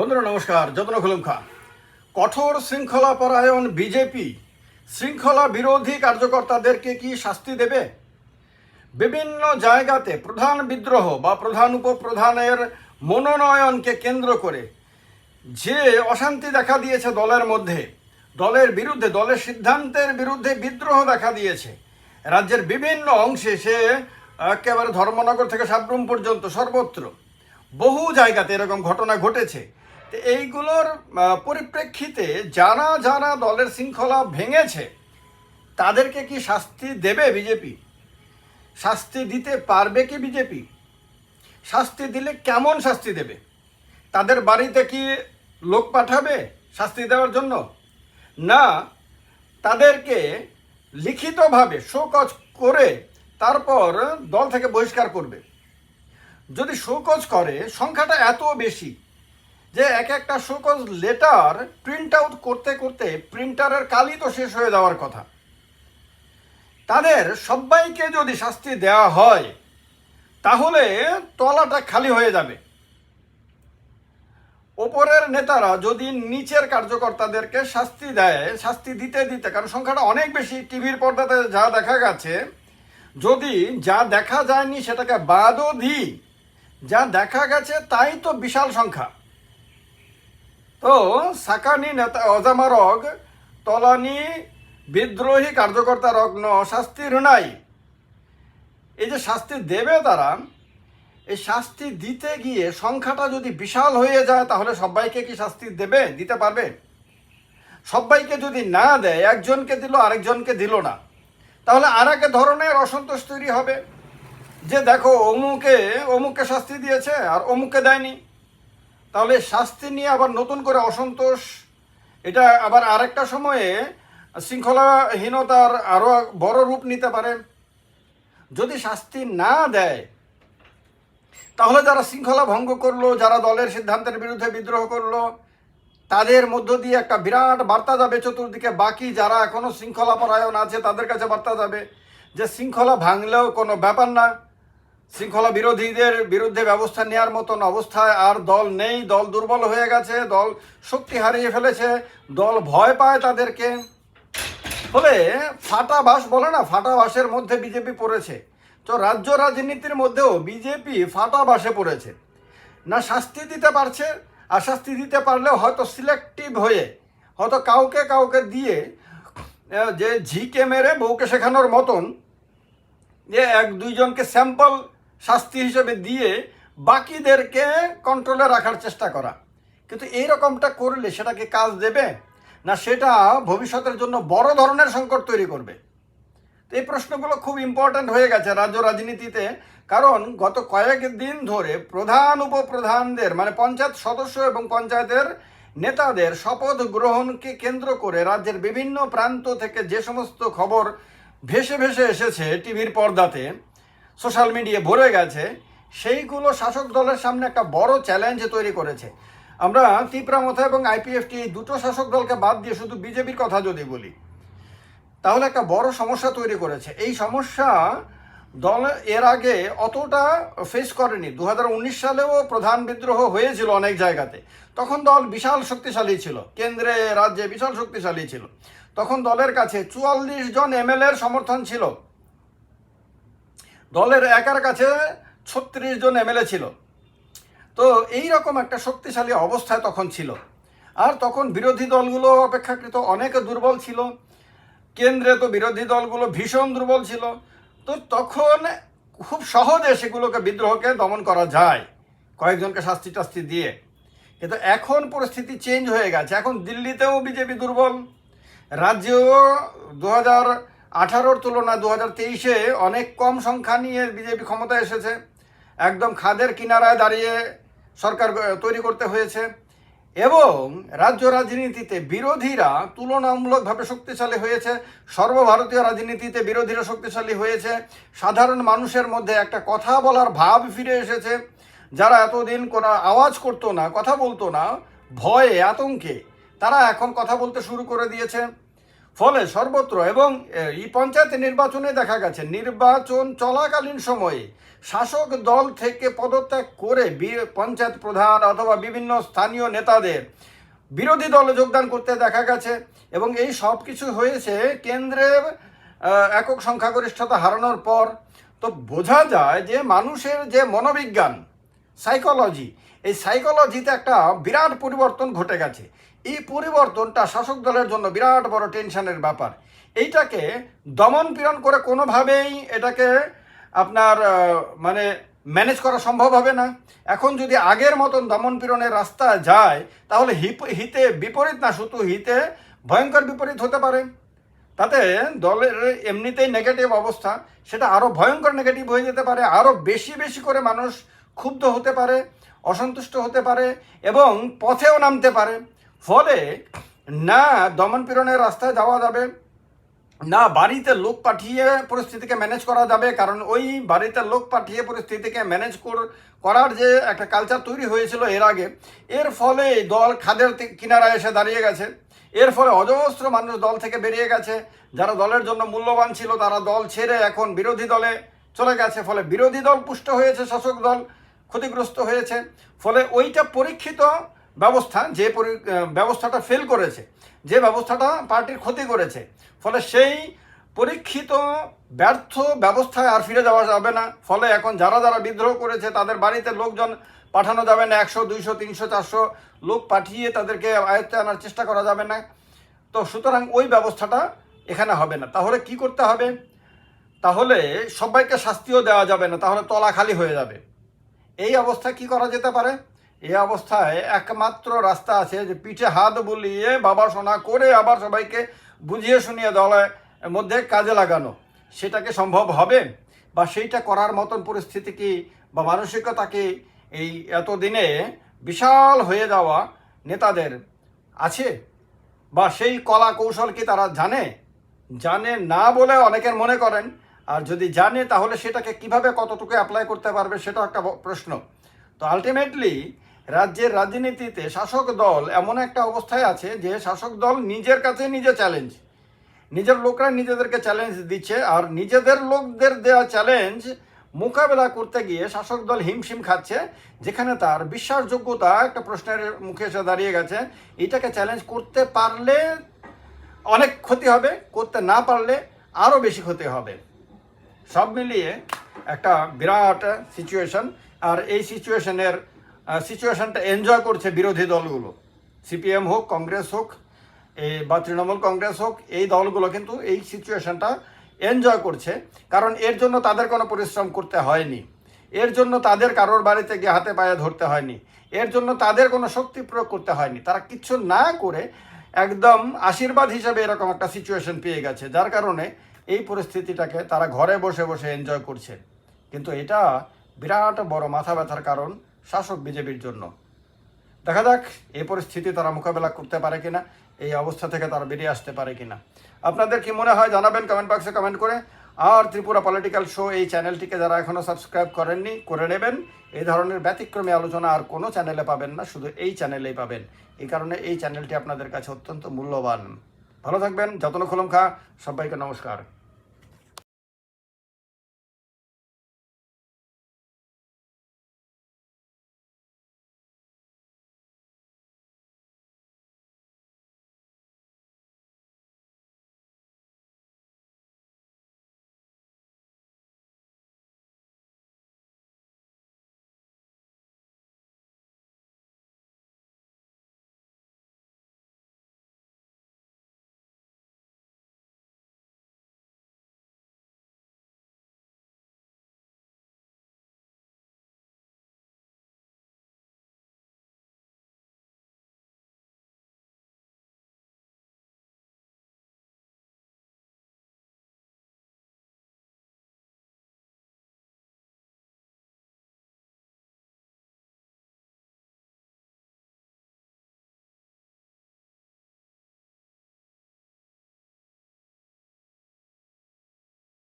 বন্ধুরা, নমস্কার। যত্ন খুলুম খা। কঠোর শৃঙ্খলা পরায়ণ বিজেপি শৃঙ্খলা বিরোধী কার্যকর্তাদেরকে কি শাস্তি দেবে? বিভিন্ন জায়গাতে প্রধান বিদ্রোহ বা প্রধান উপপ্রধানের মনোনয়নকে কেন্দ্র করে যে অশান্তি দেখা দিয়েছে দলের মধ্যে, দলের বিরুদ্ধে, দলের সিদ্ধান্তের বিরুদ্ধে বিদ্রোহ দেখা দিয়েছে, রাজ্যের বিভিন্ন অংশে সে একেবারে ধর্মনগর থেকে সাবরুম পর্যন্ত সর্বত্র বহু জায়গাতে এরকম ঘটনা ঘটেছে। এইগুলোর পরিপ্রেক্ষিতে যারা যারা দলের শৃঙ্খলা ভেঙেছে, তাদেরকে কি শাস্তি দেবে বিজেপি? শাস্তি দিতে পারবে কি বিজেপি? শাস্তি দিলে কেমন শাস্তি দেবে? তাদের বাড়িতে কি লোক পাঠাবে শাস্তি দেওয়ার জন্য? না, তাদেরকে লিখিতভাবে শোকজ করে তারপর দল থেকে বহিষ্কার করবে। যদি শোকজ করে, সংখ্যাটা এত বেশি যে এক একটা শোকজ লেটার প্রিন্ট আউট করতে করতে প্রিন্টারের কালি তো শেষ হয়ে যাওয়ার কথা। তাদের সবাইকে যদি শাস্তি দেওয়া হয়, তাহলে তলাটা খালি হয়ে যাবে। ওপরের নেতারা যদি নিচের কার্যকর্তাদেরকে শাস্তি দেয়, শাস্তি দিতে দিতে, কারণ সংখ্যাটা অনেক বেশি, টিভির পর্দাতে যা দেখা গেছে, যদি যা দেখা যায়নি সেটাকে বাদও দিই, যা দেখা গেছে তাই তো বিশাল সংখ্যা। তো সাকানি নেতা অজামারগ তলানি বিদ্রোহী কার্যকর্তা রগ্ন শাস্তির নাই এই যে শাস্তি দেবে তারা, এই শাস্তি দিতে গিয়ে সংখ্যাটা যদি বিশাল হয়ে যায়, তাহলে সবাইকে কি শাস্তি দেবে, দিতে পারবে? সবাইকে যদি না দেয়, একজনকে দিল, আরেকজনকে দিল না, তাহলে আর এক ধরনের অসন্তোষ তৈরি হবে। যে দেখো অমুকে, অমুককে শাস্তি দিয়েছে, আর অমুককে দেয়নি। তাহলে শাস্তি নিয়ে আবার নতুন করে অসন্তোষ, এটা আবার আরেকটা সময়ে শৃঙ্খলাহীনতার আরও বড় রূপ নিতে পারে। যদি শাস্তি না দেয়, তাহলে যারা শৃঙ্খলা ভঙ্গ করল, যারা দলের সিদ্ধান্তের বিরুদ্ধে বিদ্রোহ করল, তাদের মধ্য দিয়ে একটা বিরাট বার্তা যাবে চতুর্দিকে। বাকি যারা এখনও শৃঙ্খলা পরায়ণ আছে, তাদের কাছে বার্তা যাবে যে শৃঙ্খলা ভাঙলেও কোনো ব্যাপার না। শৃঙ্খলা বিরোধীদের বিরুদ্ধে ব্যবস্থা নেওয়ার মতন অবস্থায় আর দল নেই, দল দুর্বল হয়ে গেছে, দল শক্তি হারিয়ে ফেলেছে, দল ভয় পায় তাদেরকে। ফলে ফাটা বাস বলে না, ফাটা বাসের মধ্যে বিজেপি পড়েছে। তো রাজ্য রাজনীতির মধ্যেও বিজেপি ফাটা বাসে পড়েছে। না শাস্তি দিতে পারছে আর শাস্তি দিতে পারলেও হয়তো সিলেক্টিভ হয়ে, হয়তো কাউকে কাউকে দিয়ে যে ঝিকে মেরে বউকে শেখানোর মতন, যে এক দুইজনকে স্যাম্পল শাস্তি হিসেবে দিয়ে বাকিদেরকে কন্ট্রোলে রাখার চেষ্টা করা। কিন্তু এই রকমটা করলে সেটাকে কাজ দেবে? না সেটা ভবিষ্যতের জন্য বড় ধরনের সংকট তৈরি করবে? তো এই প্রশ্নগুলো খুব ইম্পর্ট্যান্ট হয়ে গেছে রাজ্য রাজনীতিতে। কারণ গত কয়েক দিন ধরে প্রধান উপপ্রধানদের মানে পঞ্চায়েত সদস্য এবং পঞ্চায়েতের নেতাদের শপথ গ্রহণকে কেন্দ্র করে রাজ্যের বিভিন্ন প্রান্ত থেকে যে সমস্ত খবর ভেসে ভেসে এসেছে টিভির পর্দাতে সোশ্যাল মিডিয়া ভরে গেছে, সেইগুলো শাসক দলের সামনে একটা বড় চ্যালেঞ্জ তৈরি করেছে। আমরা তীব্রামথা এবং আইপিএফটি এই দুটো শাসক দলকে বাদ দিয়ে শুধু বিজেপির কথা যদি বলি, তাহলে একটা বড় সমস্যা তৈরি করেছে। এই সমস্যা দল এর আগে অতটা ফেস করেনি। দু হাজার উনিশ সালেও প্রধান বিদ্রোহ হয়েছিল অনেক জায়গাতে। তখন দল বিশাল শক্তিশালী ছিল। কেন্দ্রে, রাজ্যে বিশাল শক্তিশালী ছিল। তখন দলের কাছে চুয়াল্লিশ জন এমএলএর সমর্থন ছিল। দলের একার কাছে ছত্রিশ জন এমএলএ ছিল। তো এই রকম একটা শক্তিশালী অবস্থায় তখন ছিল। আর তখন বিরোধী দলগুলো অপেক্ষাকৃত অনেক দুর্বল ছিল। কেন্দ্রে তো বিরোধী দলগুলো ভীষণ দুর্বল ছিল। তো তখন খুব সহজে সেগুলোকে বিদ্রোহকে দমন করা যায় কয়েকজনকে শাস্তি টাস্তি দিয়ে। কিন্তু এখন পরিস্থিতি চেঞ্জ হয়ে গেছে। এখন দিল্লিতেও বিজেপি দুর্বল, রাজ্যেও দু হাজার আঠারোর তুলনায় দু হাজার তেইশে অনেক কম সংখ্যা নিয়ে বিজেপি ক্ষমতায় এসেছে। একদম খাদের কিনারায় দাঁড়িয়ে সরকার তৈরি করতে হয়েছে। এবং রাজ্য রাজনীতিতে বিরোধীরা তুলনামূলকভাবে শক্তিশালী হয়েছে। সর্বভারতীয় রাজনীতিতে বিরোধীরা শক্তিশালী হয়েছে। সাধারণ মানুষের মধ্যে একটা কথা বলার ভাব ফিরে এসেছে। যারা এতদিন কোনো আওয়াজ করতো না, কথা বলতো না, ভয়ে, আতঙ্কে, তারা এখন কথা বলতে শুরু করে দিয়েছে। ফলে সর্বত্র এবং এই পঞ্চায়েত নির্বাচনে দেখা গেছে, নির্বাচন চলাকালীন সময়ে শাসক দল থেকে পদত্যাগ করে পঞ্চায়েত প্রধান অথবা বিভিন্ন স্থানীয় নেতাদের বিরোধী দলে যোগদান করতে দেখা গেছে এবং এই সব কিছু হয়েছে কেন্দ্রের একক সংখ্যাগরিষ্ঠতা হারানোর পর। তো বোঝা যায় যে মানুষের যে মনোবিজ্ঞান, সাইকোলজি, এই সাইকোলজিতে একটা বিরাট পরিবর্তন ঘটে গেছে। এই পরিবর্তনটা শাসক দলের জন্য বিরাট বড় টেনশনের ব্যাপার। এইটাকে দমন পীড়ন করে কোনোভাবেই এটাকে আপনার মানে ম্যানেজ করা সম্ভব হবে না। এখন যদি আগের মতন দমন পীড়নের রাস্তা যায়, তাহলে হিতে বিপরীত না, শুধু হিতে ভয়ঙ্কর বিপরীত হতে পারে। তাতে দলের এমনিতেই নেগেটিভ অবস্থা, সেটা আরও ভয়ঙ্কর নেগেটিভ হয়ে যেতে পারে আরও বেশি বেশি করে মানুষ ক্ষুব্ধ হতে পারে, অসন্তুষ্ট হতে পারে এবং পথেও নামতে পারে। ফলে না দমন পীড়নের রাস্তায় যাওয়া যাবে, না বাড়িতে লোক পাঠিয়ে পরিস্থিতিকে ম্যানেজ করা যাবে, কারণ ওই বাড়িতে লোক পাঠিয়ে পরিস্থিতিকে ম্যানেজ করার যে একটা কালচার তৈরি হয়েছিল এর আগে, এর ফলে দল খাদের কিনারায় এসে দাঁড়িয়ে গেছে। এর ফলে অজস্র মানুষ দল থেকে বেরিয়ে গেছে। যারা দলের জন্য মূল্যবান ছিল, তারা দল ছেড়ে এখন বিরোধী দলে চলে গেছে। ফলে বিরোধী দল পুষ্ট হয়েছে, শাসক দল ক্ষতিগ্রস্ত হয়েছে। ফলে ওইটা পরীক্ষিত ব্যবস্থা, যে ব্যবস্থাটা ফেল করেছে, যে ব্যবস্থাটা পার্টির ক্ষতি করেছে, ফলে সেই পরীক্ষিত ব্যর্থ ব্যবস্থায় আর ফিরে যাওয়া যাবে না। ফলে এখন যারা যারা বিদ্রোহ করেছে, তাদের বাড়িতে লোকজন পাঠানো যাবে না, একশো, দুইশো, তিনশো, চারশো লোক পাঠিয়ে তাদেরকে আয়ত্তে আনার চেষ্টা করা যাবে না। তো সুতরাং ওই ব্যবস্থাটা এখানে হবে না। তাহলে কি করতে হবে? তাহলে সবাইকে শাস্তিও দেওয়া যাবে না, তাহলে তলা খালি হয়ে যাবে। এই অবস্থায় কি করা যেতে পারে? এই অবস্থায় একমাত্র রাস্তা আছে যে পিঠে হাত বুলিয়ে বাবা সোনা করে আবার সবাইকে বুঝিয়ে শুনিয়ে দলের মধ্যে কাজে লাগানো। সেটাকে সম্ভব হবে? বা সেইটা করার মতন পরিস্থিতি কি বা মানসিকতা কি এই এতদিনে বিশাল হয়ে যাওয়া নেতাদের আছে? বা সেই কলা কৌশল কি তারা জানে? জানে না বলে অনেকের মনে করেন। আর যদি জানে, তাহলে সেটাকে কীভাবে কতটুকু অ্যাপ্লাই করতে পারবে সেটা একটা প্রশ্ন। তো আলটিমেটলি রাজ্যের রাজনীতিতে শাসক দল এমন একটা অবস্থায় আছে যে শাসক দল নিজের কাছে নিজে চ্যালেঞ্জ নিজের লোকরা নিজেদেরকে চ্যালেঞ্জ দিচ্ছে আর নিজেদের লোকদের দেওয়া চ্যালেঞ্জ মোকাবেলা করতে গিয়ে শাসক দল হিমশিম খাচ্ছে, যেখানে তার বিশ্বাসযোগ্যতা একটা প্রশ্নের মুখে এসে দাঁড়িয়ে গেছে। এটাকে চ্যালেঞ্জ করতে পারলে অনেক ক্ষতি হবে, করতে না পারলে আরও বেশি ক্ষতি হবে। সব মিলিয়ে একটা বিরাট সিচুয়েশন আর এই সিচুয়েশনের সিচুয়েশনটা এনজয় করছে বিরোধী দলগুলো। সিপিএম হোক কংগ্রেস হোক বা তৃণমূল কংগ্রেস হোক, এই দলগুলো কিন্তু এই সিচুয়েশনটা এনজয় করছে। কারণ এর জন্য তাদের কোনো পরিশ্রম করতে হয়নি। এর জন্য তাদের কারোর বাড়িতে গিয়ে হাতে পায়ে ধরতে হয়নি। এর জন্য তাদের কোনো শক্তি প্রয়োগ করতে হয়নি। তারা কিচ্ছু না করে একদম আশীর্বাদ হিসাবে এরকম একটা সিচুয়েশন পেয়ে গেছে। যার কারণে এই পরিস্থিতিটাকে তারা ঘরে বসে বসে এনজয় করছে। কিন্তু এটা বিরাট বড় মাথা ব্যথার কারণ। শাসক বিজেপির জন্য। দেখা যাক এই পরিস্থিতি তারা মোকাবেলা করতে পারে কিনা, এই অবস্থা থেকে তারা বেরিয়ে আসতে পারে কিনা। আপনাদের কি মনে হয় জানাবেন কমেন্ট বক্সে কমেন্ট করে। আর ত্রিপুরা পলিটিক্যাল শো এই চ্যানেলটিকে যারা এখনও সাবস্ক্রাইব করেননি, করে নেবেন। এই ধরনের ব্যতিক্রমী আলোচনা আর কোনো চ্যানেলে পাবেন না, শুধু এই চ্যানেলেই পাবেন। এই কারণে এই চ্যানেলটি আপনাদের কাছে অত্যন্ত মূল্যবান। ভালো থাকবেন, যত্ন খোলম খা, সবাইকে নমস্কার।